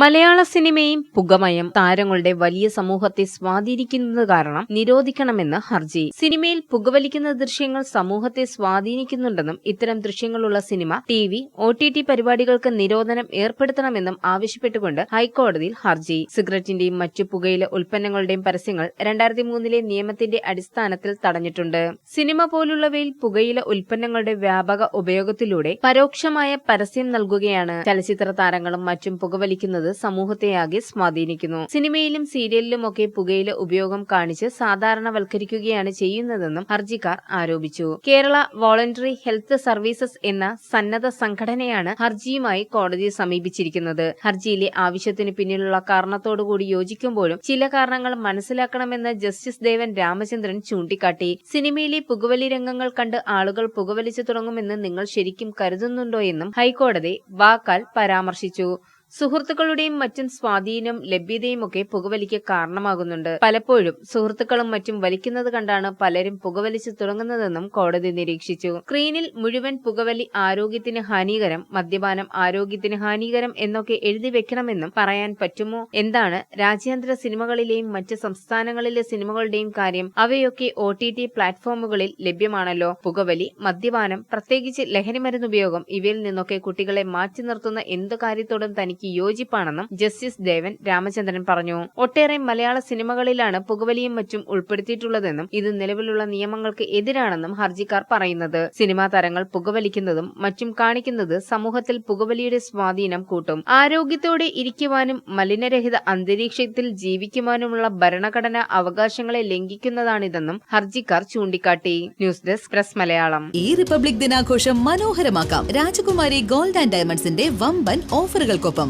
മലയാള സിനിമയും പുകമയം താരങ്ങളുടെ വലിയ സമൂഹത്തെ സ്വാധീനിക്കുന്നത് കാരണം നിരോധിക്കണമെന്ന് ഹർജി. സിനിമയിൽ പുകവലിക്കുന്ന ദൃശ്യങ്ങൾ സമൂഹത്തെ സ്വാധീനിക്കുന്നുണ്ടെന്നും ഇത്തരം ദൃശ്യങ്ങളുള്ള cinema T V O T T പരിപാടികൾക്ക് നിരോധനം ഏർപ്പെടുത്തണമെന്നും ആവശ്യപ്പെട്ടുകൊണ്ട് ഹൈക്കോടതിയിൽ ഹർജി. സിഗരറ്റിന്റെയും മറ്റു പുകയില ഉൽപ്പന്നങ്ങളുടെയും പരസ്യങ്ങൾ രണ്ടായിരത്തി മൂന്നിലെ നിയമത്തിന്റെ അടിസ്ഥാനത്തിൽ തടഞ്ഞിട്ടുണ്ട്. സിനിമ പോലുള്ളവയിൽ പുകയില ഉൽപ്പന്നങ്ങളുടെ വ്യാപക ഉപയോഗത്തിലൂടെ പരോക്ഷമായ പരസ്യം നൽകുകയാണ്. ചലച്ചിത്ര താരങ്ങളും മറ്റും പുകവലിക്കുന്നത് സമൂഹത്തെയാകെ സ്വാധീനിക്കുന്നു. സിനിമയിലും സീരിയലിലും ഒക്കെ പുകയില ഉപയോഗം കാണിച്ച് സാധാരണവൽക്കരിക്കുകയാണ് ചെയ്യുന്നതെന്നും ഹർജിക്കാർ ആരോപിച്ചു. കേരള വോളണ്ടറി ഹെൽത്ത് സർവീസസ് എന്ന സന്നദ്ധ സംഘടനയാണ് ഹർജിയുമായി കോടതിയെ സമീപിച്ചിരിക്കുന്നത്. ഹർജിയിലെ ആവശ്യത്തിന് പിന്നിലുള്ള കാരണത്തോടുകൂടി യോജിക്കുമ്പോഴും ചില കാരണങ്ങൾ മനസ്സിലാക്കണമെന്ന് ജസ്റ്റിസ് ദേവൻ രാമചന്ദ്രൻ ചൂണ്ടിക്കാട്ടി. സിനിമയിലെ പുകവലി രംഗങ്ങൾ കണ്ട് ആളുകൾ പുകവലിച്ചു തുടങ്ങുമെന്ന് നിങ്ങൾ ശരിക്കും കരുതുന്നുണ്ടോ എന്നും ഹൈക്കോടതി വാക്കാൽ പരാമർശിച്ചു. സുഹൃത്തുക്കളുടെയും മറ്റും സ്വാധീനം ലഭ്യതയും ഒക്കെ പുകവലിക്ക് കാരണമാകുന്നുണ്ട്. പലപ്പോഴും സുഹൃത്തുക്കളും മറ്റും വലിക്കുന്നത് കണ്ടാണ് പലരും പുകവലിച്ചു തുടങ്ങുന്നതെന്നും കോടതി നിരീക്ഷിച്ചു. സ്ക്രീനിൽ മുഴുവൻ പുകവലി ആരോഗ്യത്തിന് ഹാനികരം മദ്യപാനം ആരോഗ്യത്തിന് ഹാനികരം എന്നൊക്കെ എഴുതി വെക്കണമെന്നും പറയാൻ പറ്റുമോ? എന്താണ് രാജ്യാന്തര സിനിമകളിലെയും മറ്റ് സംസ്ഥാനങ്ങളിലെ സിനിമകളുടെയും കാര്യം? അവയൊക്കെ ഒ ടി ടി പ്ലാറ്റ്ഫോമുകളിൽ ലഭ്യമാണല്ലോ. പുകവലി മദ്യപാനം പ്രത്യേകിച്ച് ലഹരിമരുന്നുപയോഗം ഇവയിൽ നിന്നൊക്കെ കുട്ടികളെ മാറ്റി നിർത്തുന്ന എന്തു കാര്യത്തോടും തനിക്ക് യോജിപ്പാണെന്നും ജസ്റ്റിസ് ദേവൻ രാമചന്ദ്രൻ പറഞ്ഞു. ഒട്ടേറെ മലയാള സിനിമകളിലാണ് പുകവലിയും മറ്റും ഉൾപ്പെടുത്തിയിട്ടുള്ളതെന്നും ഇത് നിലവിലുള്ള നിയമങ്ങൾക്ക് എതിരാണെന്നും ഹർജിക്കാർ പറയുന്നത്. സിനിമാ താരങ്ങൾ പുകവലിക്കുന്നതും മറ്റും കാണിക്കുന്നത് സമൂഹത്തിൽ പുകവലിയുടെ സ്വാധീനം കൂട്ടും. ആരോഗ്യത്തോടെ ഇരിക്കുവാനും മലിനരഹിത അന്തരീക്ഷത്തിൽ ജീവിക്കുവാനുമുള്ള ഭരണഘടനാ അവകാശങ്ങളെ ലംഘിക്കുന്നതാണിതെന്നും ഹർജിക്കാർ ചൂണ്ടിക്കാട്ടി. News desk press Malayalam. ഈ റിപ്പബ്ലിക് ദിനാഘോഷം മനോഹരമാക്കാം. രാജകുമാരി ഗോൾഡ് ആൻഡ് ഡയമണ്ട്സിന്റെ വമ്പൻ ഓഫറുകൾക്കൊപ്പം.